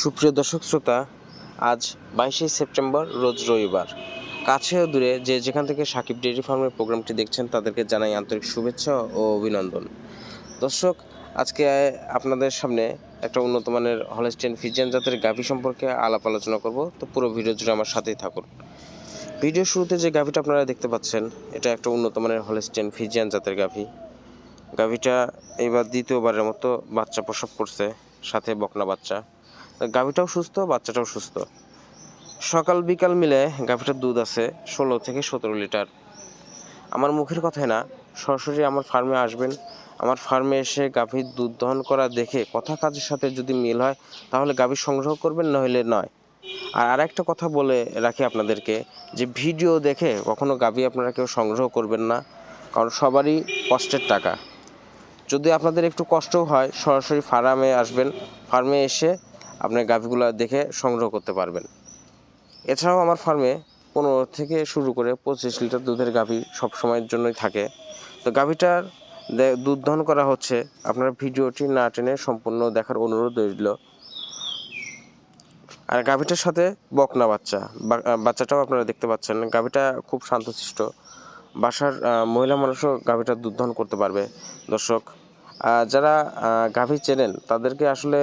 সুপ্রিয় দর্শক শ্রোতা, আজ বাইশে সেপ্টেম্বর, রোজ রবিবার। কাছে ও দূরে যে যেখান থেকে সাকিব ডেইরি ফার্মের প্রোগ্রামটি দেখছেন, তাদেরকে জানাই আন্তরিক শুভেচ্ছা ও অভিনন্দন। দর্শক, আজকে আপনাদের সামনে একটা উন্নত মানের হলেস্টেন ফিজিয়ান জাতের গাভী সম্পর্কে আলাপ আলোচনা করব। তো পুরো ভিডিও জুড়ে আমার সাথেই থাকুন। ভিডিও শুরুতে যে গাভীটা আপনারা দেখতে পাচ্ছেন, এটা একটা উন্নত মানের হলেস্টেন ফিজিয়ান জাতের গাভী। গাভীটা এবার দ্বিতীয়বারের মতো বাচ্চা প্রসব করছে, সাথে বকনা বাচ্চা। গাভীটাও সুস্থ, বাচ্চাটাও সুস্থ। সকাল, বিকাল মিলে গাভীটার দুধ আছে, ষোলো থেকে সতেরো লিটার। আমার মুখের কথায় না, সরাসরি আমার ফার্মে আসবেন। আমার ফার্মে এসে গাভীর দুধ দহন করা দেখে কথা কাজের সাথে যদি মিল হয়, তাহলে গাভী সংগ্রহ করবেন, নইলে নয়। আর আরেকটা কথা বলে রাখি আপনাদেরকে, যে ভিডিও দেখে কখনো গাভী আপনারা কেউ সংগ্রহ করবেন না, কারণ সবারই কষ্টের টাকা। যদি আপনাদের একটু কষ্টও হয়, সরাসরি ফার্মে আসবেন, ফার্মে এসে আপনার গাভীগুলো দেখে সংগ্রহ করতে পারবেন। এছাড়াও আমার ফার্মে পনেরো থেকে শুরু করে পঁচিশ লিটার দুধের গাভী সব সময়ের জন্যই থাকে। তো গাভীটার দুধ দহন করা হচ্ছে। আপনারা ভিডিওটি না টেনে সম্পূর্ণ দেখার অনুরোধ রইল। আর গাভীটার সাথে বকনা বাচ্চা বাচ্চাটাও আপনারা দেখতে পাচ্ছেন। গাভীটা খুব শান্তশিষ্ট। বাসার মহিলা মানুষও গাভীটা দুধ দহন করতে পারবে। দর্শক যারা গাভী চেনেন, তাদেরকে আসলে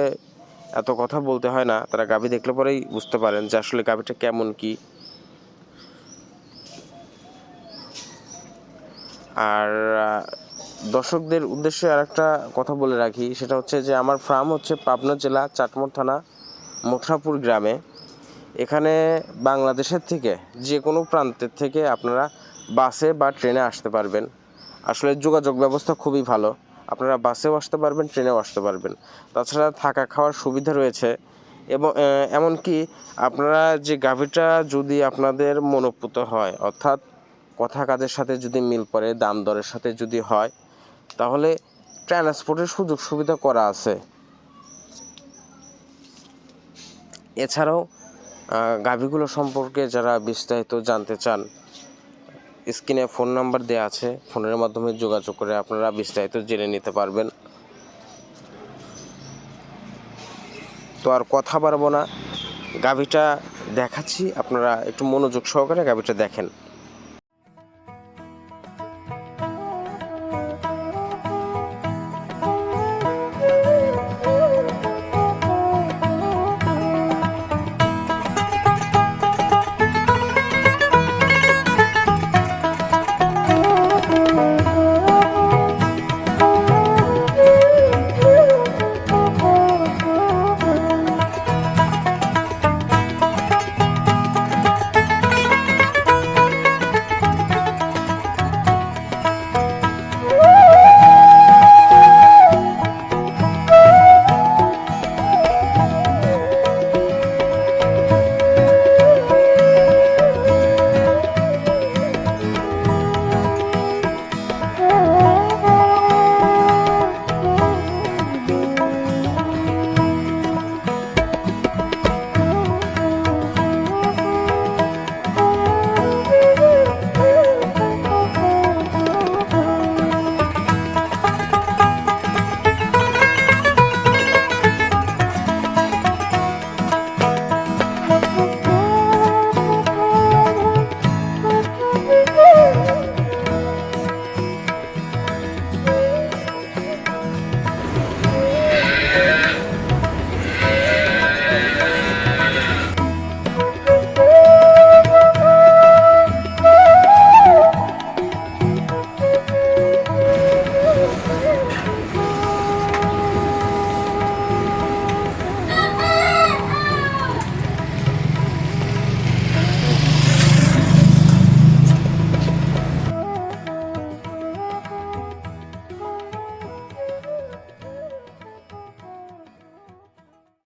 এত কথা বলতে হয় না, তারা গাভী দেখলে পরেই বুঝতে পারেন যে আসলে গাভীটা কেমন কি। আর দর্শকদের উদ্দেশ্যে আর একটা কথা বলে রাখি, সেটা হচ্ছে যে আমার ফার্ম হচ্ছে পাবনা জেলা চাটমোড় থানা, মোথরাপুর গ্রামে। এখানে বাংলাদেশের থেকে যে কোনো প্রান্তের থেকে আপনারা বাসে বা ট্রেনে আসতে পারবেন। আসলে যোগাযোগ ব্যবস্থা খুবই ভালো। আপনারা বাসেও আসতে পারবেন, ট্রেনেও আসতে পারবেন। তাছাড়া থাকা খাওয়ার সুবিধা রয়েছে এবং এমনকি আপনারা যে গাভীটা যদি আপনাদের মনোপুত হয়, অর্থাৎ কথা কাজের সাথে যদি মিল পড়ে, দাম দরের সাথে যদি হয়, তাহলে ট্রান্সপোর্টের সুযোগ সুবিধা করা আছে। এছাড়াও গাভীগুলো সম্পর্কে যারা বিস্তারিত জানতে চান স্ক্রিনে ফোন নাম্বার দেওয়া আছে। ফোনের মাধ্যমে যোগাযোগ করে আপনারা বিস্তারিত জেনে নিতে পারবেন। তো আর কথা পারব না। গাভীটা দেখাচ্ছি, আপনারা একটু মনোযোগ সহকারে গাভীটা দেখেন।